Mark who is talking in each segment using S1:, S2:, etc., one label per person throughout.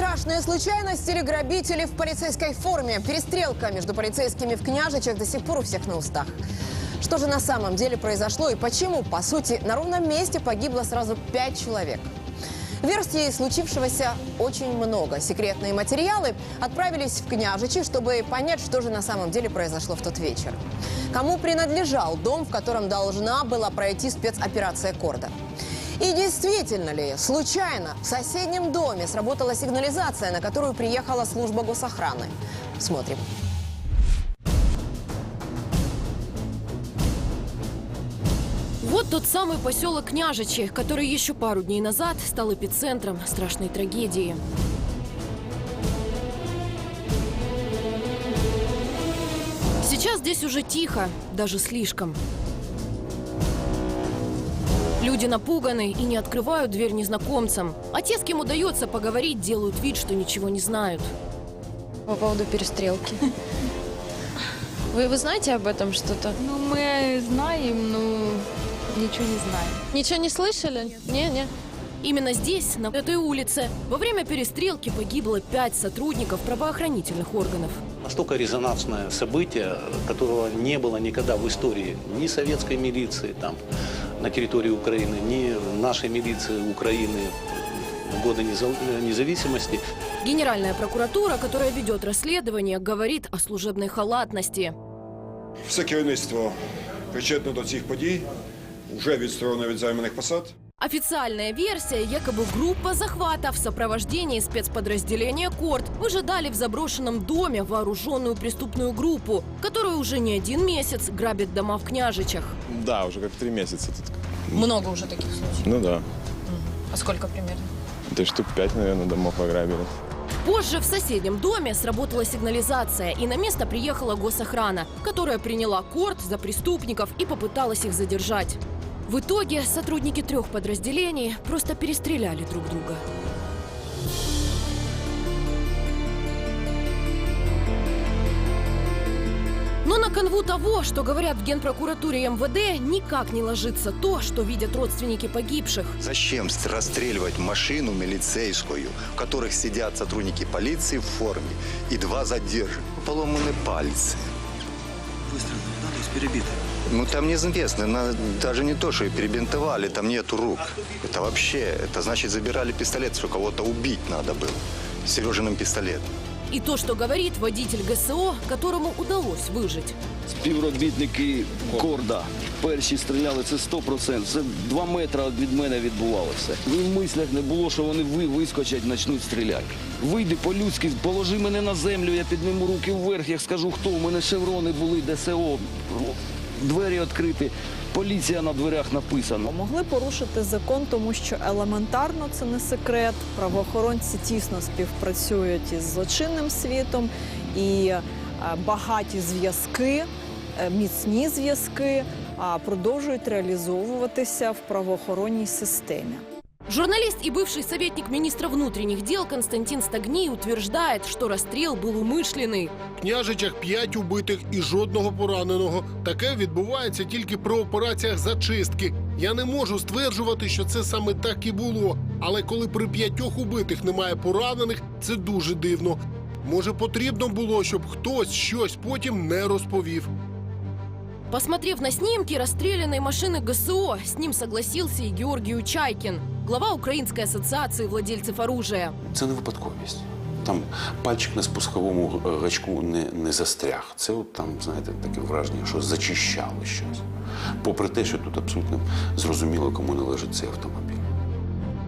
S1: Страшные случайности или грабители в полицейской форме. Перестрелка между полицейскими в княжичах до сих пор у всех на устах. Что же на самом деле произошло и почему, по сути, на ровном месте погибло сразу пять человек? Версий случившегося очень много. Секретные материалы отправились в княжичи, чтобы понять, что же на самом деле произошло в тот вечер. Кому принадлежал дом, в котором должна была пройти спецоперация Корда? И действительно ли, случайно, в соседнем доме сработала сигнализация, на которую приехала служба госохраны? Смотрим.
S2: Вот тот самый поселок Княжичи, который еще пару дней назад стал эпицентром страшной трагедии. Сейчас здесь уже тихо, даже слишком. Люди напуганы и не открывают дверь незнакомцам. А те, с кем удается поговорить, делают вид, что ничего не знают.
S3: По поводу перестрелки. Вы, вы знаете об этом что-то?
S4: Ну, мы знаем, но ничего не знаем.
S3: Ничего не слышали? Не, не.
S2: Именно здесь, на этой улице, во время перестрелки погибло пять сотрудников правоохранительных органов.
S5: Настолько резонансное событие, которого не было никогда в истории ни советской милиции там, на территории Украины, ни нашей милиции Украины в годы неза- независимости.
S2: Генеральная прокуратура, которая ведет расследование, говорит о служебной халатности.
S6: Все керівництво причетне до цих подій, вже відсторонено від займаних посад.
S2: Официальная версия, якобы группа захвата в сопровождении спецподразделения «Корт» выжидали в заброшенном доме вооруженную преступную группу, которая уже не один месяц грабит дома в княжичах.
S7: Да, уже как три месяца тут.
S3: Много уже таких случаев.
S7: Ну да.
S3: А сколько примерно?
S7: Да штук пять, наверное, домов ограбили.
S2: Позже в соседнем доме сработала сигнализация, и на место приехала госохрана, которая приняла корт за преступников и попыталась их задержать. В итоге сотрудники трех подразделений просто перестреляли друг друга. На канву того, что говорят в Генпрокуратуре и МВД, никак не ложится то, что видят родственники погибших.
S8: Зачем расстреливать машину милицейскую, в которых сидят сотрудники полиции в форме и два задержанных? Поломаны пальцы.
S9: Выстрелы, да, то есть перебиты.
S8: Ну, там неизвестно, на- даже не то, что и перебинтовали, там нету рук. Это вообще, это значит, забирали пистолет, что кого-то убить надо было. Сережиным пистолетом.
S2: И то, что говорит водитель ГСО, которому удалось выжить.
S10: Співробітники Корда перші стріляли, це 100%. Це два метри від мене відбувалося. І в мислях не було, що вони ви вискочать, почнуть стріляти. Вийди по-людськи, положи мене на землю, я підніму руки вверх, як скажу, хто. У мене шеврони були, ДСО, двері відкриті, поліція на дверях написано.
S4: Могли порушити закон, тому що елементарно це не секрет. Правоохоронці тісно співпрацюють із злочинним світом і е, багаті зв'язки, е, міцні зв'язки продовжують реалізовуватися в правоохоронній системі.
S2: Журналист и бывший советник министра внутренних дел Константин Стагний утверждает, что расстрел был умышленный.
S11: В княжичах п'ять убитих і жодного пораненого. Таке відбувається тільки при операціях зачистки. Я не можу стверджувати, що це саме так і було. Але коли при п'ятьох убитих немає поранених, це дуже дивно. Може, потрібно було, щоб хтось щось потім не розповів.
S2: Посмотрев на снимки расстрелянной машины ГСО, с ним согласился и Георгий Учайкин, глава Украинской ассоциации владельцев оружия.
S12: Це не випадковість. Там пальчик на спусковому е, гачку не, не застряг. Це от там, знаєте, таке враження, що зачищало щось. Попри те, що тут абсолютно зрозуміло, кому належить цей автомобіль.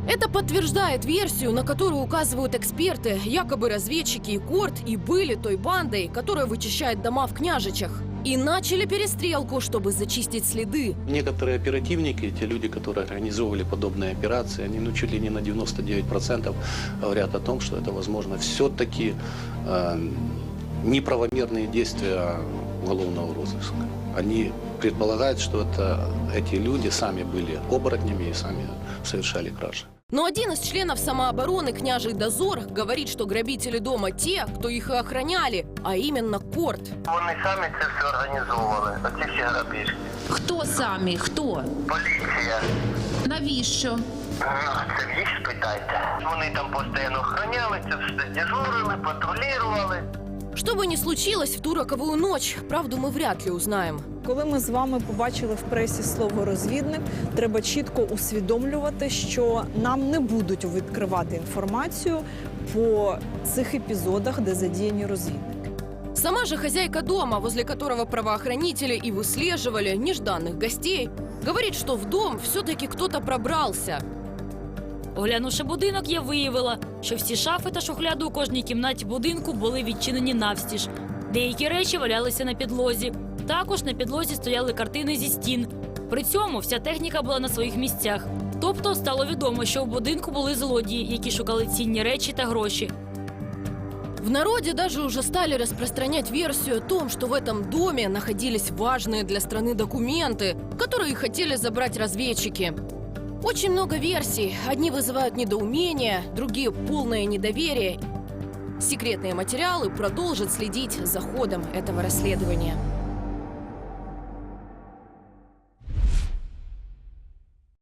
S2: Это подтверждает версию, на которую указывают эксперты. Якобы разведчики и Корт и были той бандой, которая вычищает дома в княжичах. И начали перестрелку, чтобы зачистить следы.
S5: Некоторые оперативники, те люди, которые организовывали подобные операции, они ну, чуть ли не на 99% говорят о том, что это, возможно, все-таки э, неправомерные действия уголовного розыска. Они предполагают, что это, эти люди сами были оборотнями и сами совершали кражи.
S2: Но один из членов самообороны, княжий дозор, говорит, что грабители дома те, кто их и охраняли, а именно Корт.
S9: Вони самі це все організовували, оці всі грабіжки.
S13: Хто самі? Хто?
S9: Поліція.
S13: Навіщо?
S9: Це в їх спитайте. Вони там постійно охороняли, це все дежурили, патрулювали.
S2: Что бы ни случилось в ту роковую ночь, правду мы вряд ли узнаем.
S4: Коли ми з вами побачили в пресі слово розвідник, треба чітко усвідомлювати, що нам не будуть відкривати інформацію по цих епізодах, де задіяні розвідники.
S2: Сама же хозяйка дома, возле которого правоохранители и выслеживали нежданных гостей, говорит, что в дом все-таки кто-то пробрался.
S13: Оглянувши будинок, я виявила, що всі шафи та шухляди у кожній кімнаті будинку були відчинені навстіж. Деякі речі валялися на підлозі. Також на підлозі стояли картини зі стін. При цьому вся техніка була на своїх місцях. Тобто стало відомо, що в будинку були злодії, які шукали цінні речі та гроші.
S2: В народе даже уже стали распространять версию о том, что в этом доме находились важные для страны документы, которые хотели забрать разведчики. Очень много версий. Одни вызывают недоумение, другие – полное недоверие. Секретные материалы продолжат следить за ходом этого расследования.